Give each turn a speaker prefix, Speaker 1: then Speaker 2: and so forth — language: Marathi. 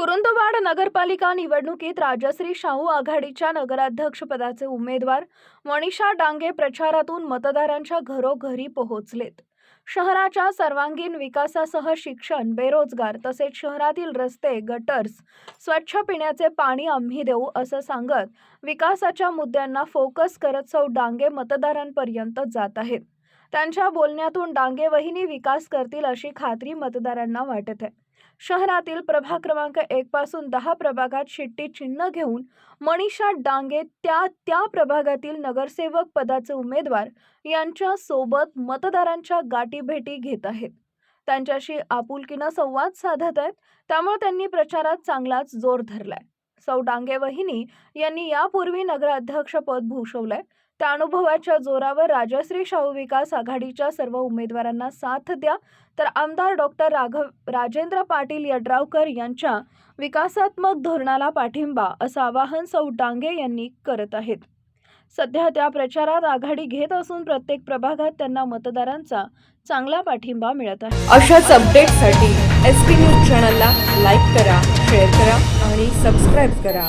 Speaker 1: कुरुंदवाड नगरपालिका निवडणुकीत राजश्री शाहू आघाडीच्या नगराध्यक्षपदाचे उमेदवार मनीषा डांगे प्रचारातून मतदारांच्या घरोघरी पोहोचलेत. शहराच्या सर्वांगीण विकासासह शिक्षण बेरोजगार तसेच शहरातील रस्ते गटर्स स्वच्छ पिण्याचे पाणी आम्ही देऊ असं सांगत विकासाच्या मुद्द्यांना फोकस करत सौ डांगे मतदारांपर्यंत जात आहेत. त्यांच्या बोलण्यातून डांगे वहिनी विकास करतील अशी खात्री मतदारांना वाटत आहे. शहरातील प्रभाग क्रमांक एक पासून दहा प्रभागात शिट्टी चिन्ह घेऊन मनीषा डांगे त्या त्या प्रभागातील नगरसेवक पदाचे उमेदवार यांच्या सोबत मतदारांच्या गाठीभेटी घेत आहेत. त्यांच्याशी आपुलकीनं संवाद साधत आहेत त्यामुळे त्यांनी प्रचारात चांगलाच जोर धरलाय. सौ डांगे वहिनी यांनी यापूर्वी नगराध्यक्षपद भूषवलंय. त्या अनुभवाच्या जोरावर राजश्री शाहू विकास आघाडीच्या सर्व उमेदवारांना साथ द्या. तर आमदार डॉक्टर राघव राजेंद्र पाटील यड्रावकर यांच्या विकासात्मक धोरणाला पाठिंबा असं आवाहन सौ डांगे यांनी करत आहेत. सध्या त्या प्रचारात आघाडी घेत असून प्रत्येक प्रभागात त्यांना मतदारांचा चांगला पाठिंबा मिळत आहे.
Speaker 2: अशाच अपडेटसाठी एस पी न्यूज चॅनलला लाईक करा शेअर करा आणि सबस्क्राईब करा.